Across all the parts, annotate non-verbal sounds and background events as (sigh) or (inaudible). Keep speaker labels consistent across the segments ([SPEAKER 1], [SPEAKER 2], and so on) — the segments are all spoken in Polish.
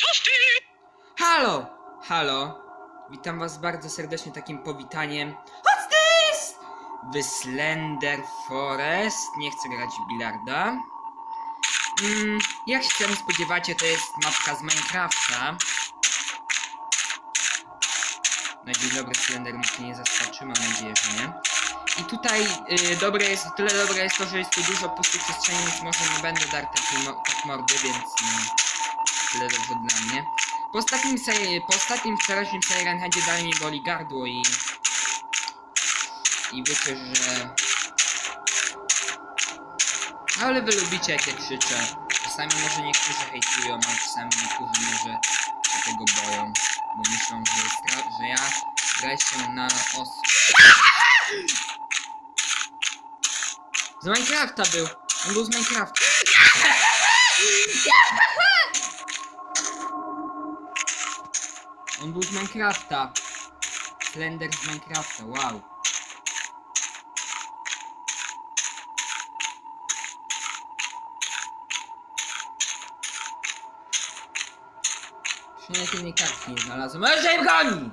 [SPEAKER 1] Toasty!
[SPEAKER 2] Halo! Halo! Witam was bardzo serdecznie takim powitaniem. What's this? W Slender Forest. Nie chcę grać w bilarda. Mm, jak się sami spodziewacie, to jest mapka z Minecrafta. Na dzień dobry Slender mnie nie zaskoczy, mam nadzieję, że nie. I tutaj y, dobre jest, tyle dobre jest to, że jest tu dużo pustych przestrzeni, więc może nie będę dar takiej tak mordy, więc no, tyle dobrze dla mnie. Po ostatnim, serii, po ostatnim wczorajszym Siren Headzie dalej mi boli gardło i... I wiecie, że... No, Ale wy lubicie jak ja krzyczę. Czasami może niektórzy hejtują, a czasami niektórzy może się tego boją. Bo myślą, że, że ja gra się na os... Z Minecrafta był! On był z Minecrafta. On był z Minecrafta. Slender z Minecrafta, wow. Przynajmniej jednej kartki nie znalazłem, ale że goni!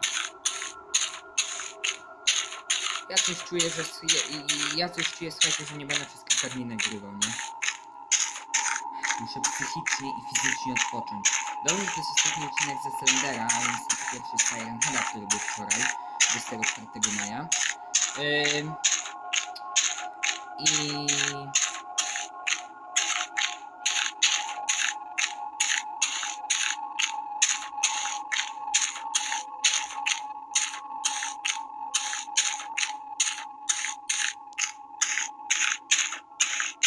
[SPEAKER 2] Ja coś czuję, że... Ja, ja coś czuję, słuchajcie, że nie będę przez kilka nagrywał, nie? Muszę psychicznie i fizycznie odpocząć. Dobrze, że to ostatni odcinek ze Slendera, a więc pierwszy z Siren Heada, który był wczoraj, 24 maja. Ym... I...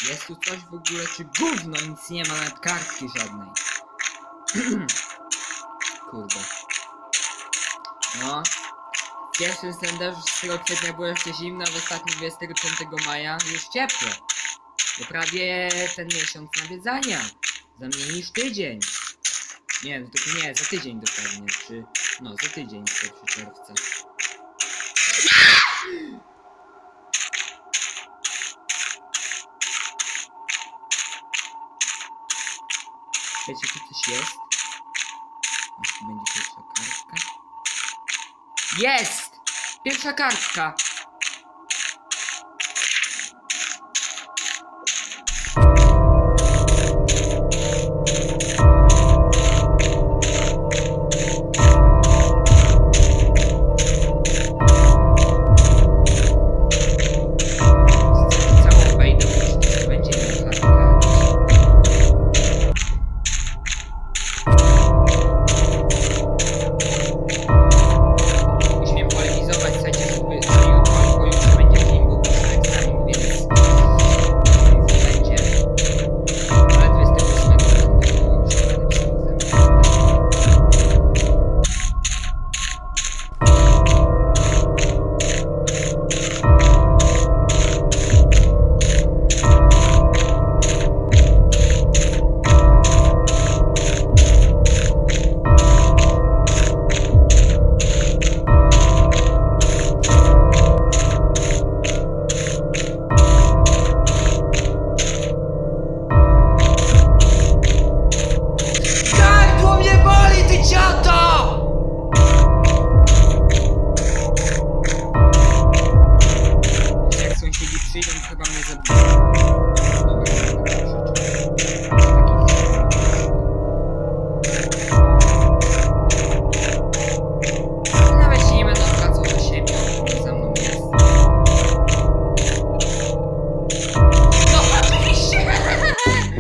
[SPEAKER 2] Jest tu coś w ogóle, czy gówno, nic nie ma, nawet kartki żadnej. (clears throat) Kurde. No. W pierwszym slenderzu 6 kwietnia było jeszcze zimno, a w ostatnim 25 maja już ciepło. To prawie ten miesiąc nawiedzania. Za mniej niż tydzień. Nie, no tylko nie, za tydzień dokładnie, czy... No, za tydzień, 1 czerwca. Wiecie, tu coś jest? Jeśli będzie pierwsza kartka. Jest! Pierwsza kartka!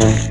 [SPEAKER 2] Mm-hmm.